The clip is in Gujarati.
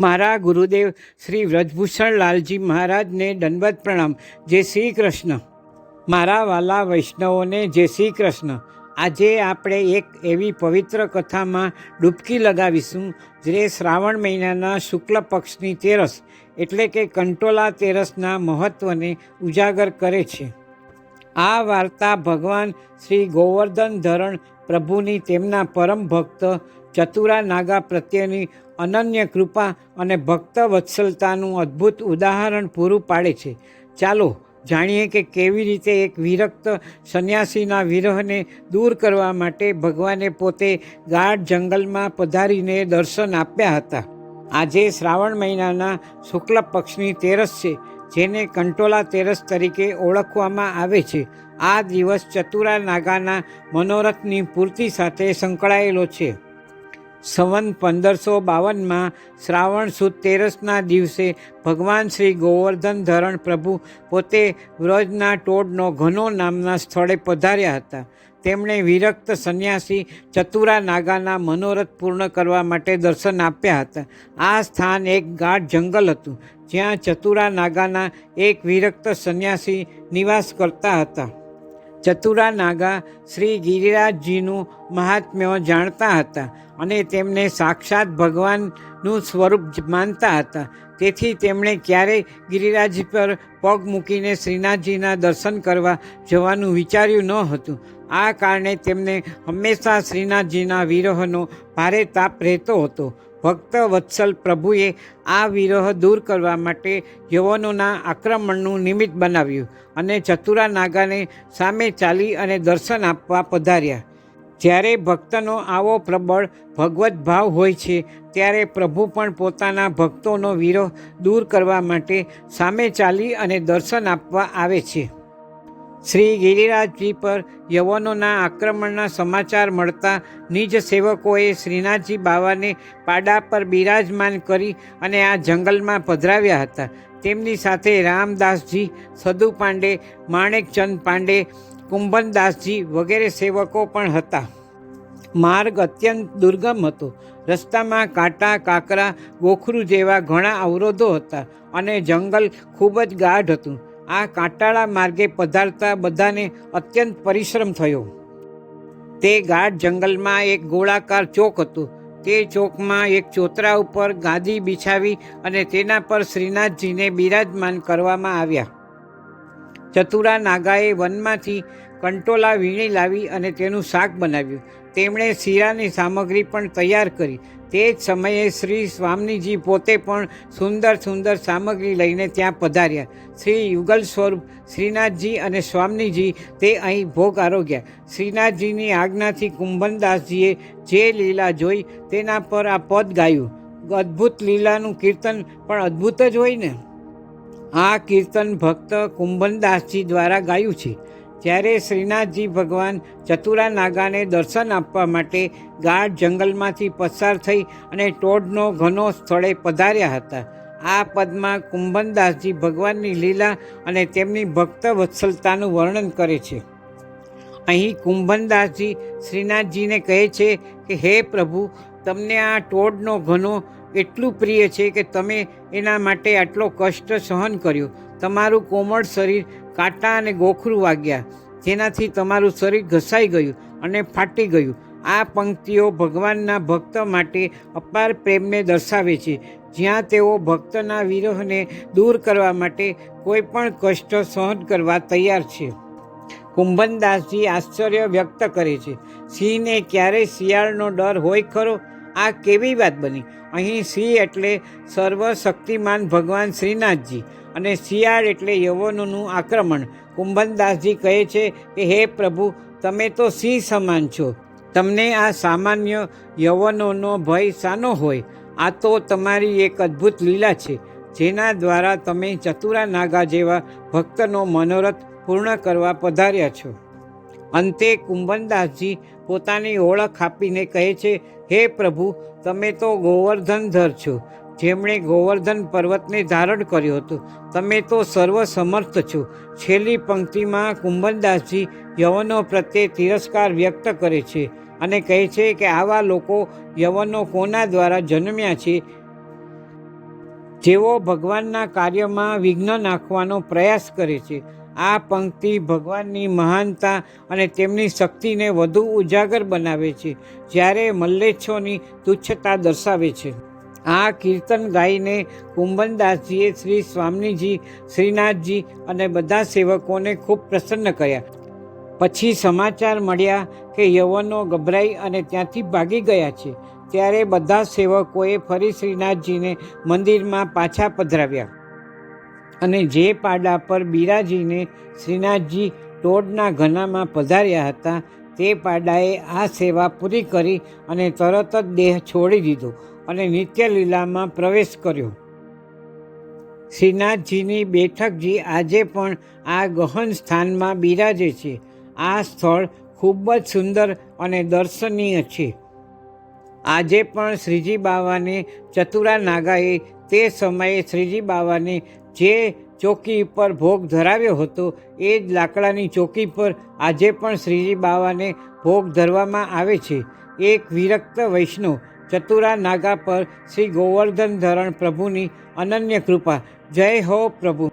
મારા ગુરુદેવ શ્રી વ્રજભૂષણ લાલજી મહારાજને દંડવત પ્રણામ. જય શ્રી કૃષ્ણ. મારા વાલા વૈષ્ણવોને જય શ્રી કૃષ્ણ. આજે આપણે એક એવી પવિત્ર કથામાં ડૂબકી લગાવીશું, જે શ્રાવણ મહિનાના શુક્લ પક્ષની તેરસ, એટલે કે કંટોલા તેરસના મહત્ત્વને ઉજાગર કરે છે. આ વાર્તા ભગવાન શ્રી ગોવર્ધન ધરણ પ્રભુની તેમના પરમ ભક્ત ચતુરા નાગા પ્રત્યેની અનન્ય કૃપા અને ભક્ત વત્સલતાનું અદ્ભુત ઉદાહરણ પૂરું પાડે છે. ચાલો જાણીએ કે કેવી રીતે એક વિરક્ત સંન્યાસીના વિરહને દૂર કરવા માટે ભગવાને પોતે ગાઢ જંગલમાં પધારીને દર્શન આપ્યા હતા. આજે શ્રાવણ મહિનાના શુક્લ પક્ષની તેરસ છે, જેને કંટોલા તેરસ તરીકે ઓળખવામાં આવે છે. આ દિવસ ચતુરા નાગાના મનોરથની પૂર્તિ સાથે સંકળાયેલો છે. સંવન પંદરસો બાવનમાં શ્રાવણ સુદ તેરસના દિવસે ભગવાન શ્રી ગોવર્ધન ધરણ પ્રભુ પોતે વ્રજના ટોડનો ઘનો નામના સ્થળે પધાર્યા હતા. તેમણે વિરક્ત સંન્યાસી ચતુરા નાગાના મનોરથ પૂર્ણ કરવા માટે દર્શન આપ્યા હતા. આ સ્થાન એક ગાઢ જંગલ હતું, જ્યાં ચતુરા નાગાના એક વિરક્ત સંન્યાસી નિવાસ કરતા હતા. ચતુરા નાગા શ્રી ગિરિરાજજીનું મહાત્મ્ય જાણતા હતા અને તેમને સાક્ષાત ભગવાનનું સ્વરૂપ માનતા હતા. તેથી તેમણે ક્યારેય ગિરિરાજ પર પગ મૂકીને શ્રીનાથજીના દર્શન કરવા જવાનું વિચાર્યું ન હતું. આ કારણે તેમને હંમેશા શ્રીનાથજીના વિરહનો ભારે તાપ રહેતો હતો. ભક્ત વત્સલ પ્રભુએ આ વિરહ દૂર કરવા માટે યવનોના આક્રમણનું નિમિત્ત બનાવ્યું અને ચતુરા નાગાને સામે ચાલી અને દર્શન આપવા પધાર્યા. જ્યારે ભક્તનો આવો પ્રબળ ભગવત ભાવ હોય છે, ત્યારે પ્રભુ પણ પોતાના ભક્તોનો વિરોહ દૂર કરવા માટે સામે ચાલી અને દર્શન આપવા આવે છે. શ્રી ગિરિરાજજી પર યવનોના આક્રમણના સમાચાર મળતા નિજ સેવકોએ શ્રીનાથજી બાવાને પાડા પર બિરાજમાન કરી અને આ જંગલમાં પધરાવ્યા હતા. તેમની સાથે રામદાસજી, સદુ પાંડે, માણેકચંદ પાંડે, કુંભનદાસજી વગેરે સેવકો પણ હતા. માર્ગ અત્યંત દુર્ગમ હતો. રસ્તામાં કાંટા, કાકરા, ગોખરું જેવા ઘણા અવરોધો હતા અને જંગલ ખૂબ જ ગાઢ હતું. આ કાંટાળા માર્ગે પધારતા બધાને અત્યંત પરિશ્રમ થયો. તે ગાઢ જંગલમાં એક ગોળાકાર ચોક હતું. તે ચોકમાં એક ચોતરા ઉપર ગાદી બિછાવી અને તેના પર શ્રીનાથજીને બિરાજમાન કરવામાં આવ્યા. ચતુરા નાગાએ વનમાંથી કંટોલા વીણી લાવી અને તેનું શાક બનાવ્યું. તેમણે શીરાની સામગ્રી પણ તૈયાર કરી. તે જ સમયે શ્રી સ્વામીજી પોતે પણ સુંદર સુંદર સામગ્રી લઈને ત્યાં પધાર્યા. શ્રી યુગલ સ્વરૂપ, શ્રીનાથજી અને સ્વામીજી તે અહીં ભોગ આરોગ્યા. શ્રીનાથજીની આજ્ઞાથી કુંભનદાસજીએ જે લીલા જોઈ તેના પર આ પદ ગાયું. અદ્ભુત લીલાનું કીર્તન પણ અદ્ભુત જ હોય ને? આ કીર્તન ભક્ત કુંભનદાસજી દ્વારા ગાયું છે. જ્યારે શ્રીનાથજી ભગવાન ચતુરા નાગાને દર્શન આપવા માટે ગાઢ જંગલમાંથી પસાર થઈ અને ટોડનો ઘનો સ્થળે પધાર્યા હતા. આ પદમાં કુંભનદાસજી ભગવાનની લીલા અને તેમની ભક્ત વત્સલતાનું વર્ણન કરે છે. અહીં કુંભનદાસજી શ્રીનાથજીને કહે છે કે, હે પ્રભુ, તમને આ ટોડનો ઘનો એટલું પ્રિય છે કે તમે એના માટે આટલો કષ્ટ સહન કર્યો. તમારું કોમળ શરીર કાંટા અને ગોખરું વાગ્યા. જેનાથી તમારું શરીર ઘસાઈ ગયું અને ફાટી ગયું. આ પંક્તિઓ ભગવાનના ભક્ત માટે અપાર પ્રેમને દર્શાવે છે. જ્યાં તેઓ ભક્તના વિરહને દૂર કરવા માટે કોઈ પણ કષ્ટ સહન કરવા તૈયાર છે. કુંભનદાસજી આશ્ચર્ય વ્યક્ત કરે છે. સિંહને ક્યારેય શિયાળનો ડર હોય ખરો? આ કેવી વાત બની? અહીં સિંહ એટલે સર્વશક્તિમાન ભગવાન શ્રીનાથજી અને શિયાળ એટલે યવનોનું આક્રમણ. કુંભનદાસજી કહે છે કે, હે પ્રભુ, તમે તો સિંહ સમાન છો. તમને આ સામાન્ય યવનોનો ભય શાનો હોય? આ તો તમારી એક અદ્ભુત લીલા છે, જેના દ્વારા તમે ચતુરા નાગા જેવા ભક્તનો મનોરથ પૂર્ણ કરવા પધાર્યા છો. અંતે કુંભનદાસજી પોતાની ઓળખ આપીને કહે છે, હે પ્રભુ, તમે તો ગોવર્ધનધર છો. જેમણે ગોવર્ધન પર્વતને ધારણ કર્યો હતો, તમે તો સર્વ સમર્થ છો. છેલ્લી પંક્તિમાં કુંભનદાસજી યવનો પ્રત્યે તિરસ્કાર વ્યક્ત કરે છે અને કહે છે કે આવા લોકો યવનો કોના દ્વારા જન્મ્યા છે? જેઓ ભગવાનના કાર્યમાં વિઘ્ન નાખવાનો પ્રયાસ કરે છે. આ પંક્તિ ભગવાનની મહાનતા અને તેમની શક્તિને વધુ ઉજાગર બનાવે છે, જ્યારે મલ્લેચ્છોની તુચ્છતા દર્શાવે છે. આ કીર્તન ગાઈને કુંભનદાસજીએ શ્રી સ્વામીજી, શ્રીનાથજી અને બધા સેવકોને ખૂબ પ્રસન્ન કર્યા. પછી સમાચાર મળ્યા કે યવનો ગભરાઈ અને ત્યાંથી ભાગી ગયા છે, ત્યારે બધા સેવકોએ ફરી શ્રીનાથજીને મંદિરમાં પાછા પધરાવ્યા. અને જે પાડા પર બિરાજીને શ્રીનાથજી ટોડના ઘનામાં પધાર્યા હતા, તે પાડાએ આ સેવા પૂરી કરી અને તરત જ દેહ છોડી દીધો અને નિત્યલીલામાં પ્રવેશ કર્યો. શ્રીનાથજીની બેઠકજી આજે પણ આ ગહન સ્થાનમાં બિરાજે છે. આ સ્થળ ખૂબ જ સુંદર અને દર્શનીય છે. આજે પણ શ્રીજી બાવાને ચતુરા નાગાએ તે સમયે શ્રીજી બાવાને જે ચોકી પર ભોગ ધરાવ્યો હતો, એ જ લાકડાની ચોકી પર આજે પણ શ્રીજી બાવાને ભોગ ધરવામાં આવે છે. એક વિરક્ત વૈષ્ણવ, ચતુરા નાગા પર શ્રી ગોવર્ધન ધરણ પ્રભુની અનન્ય કૃપા. જય હો પ્રભુ.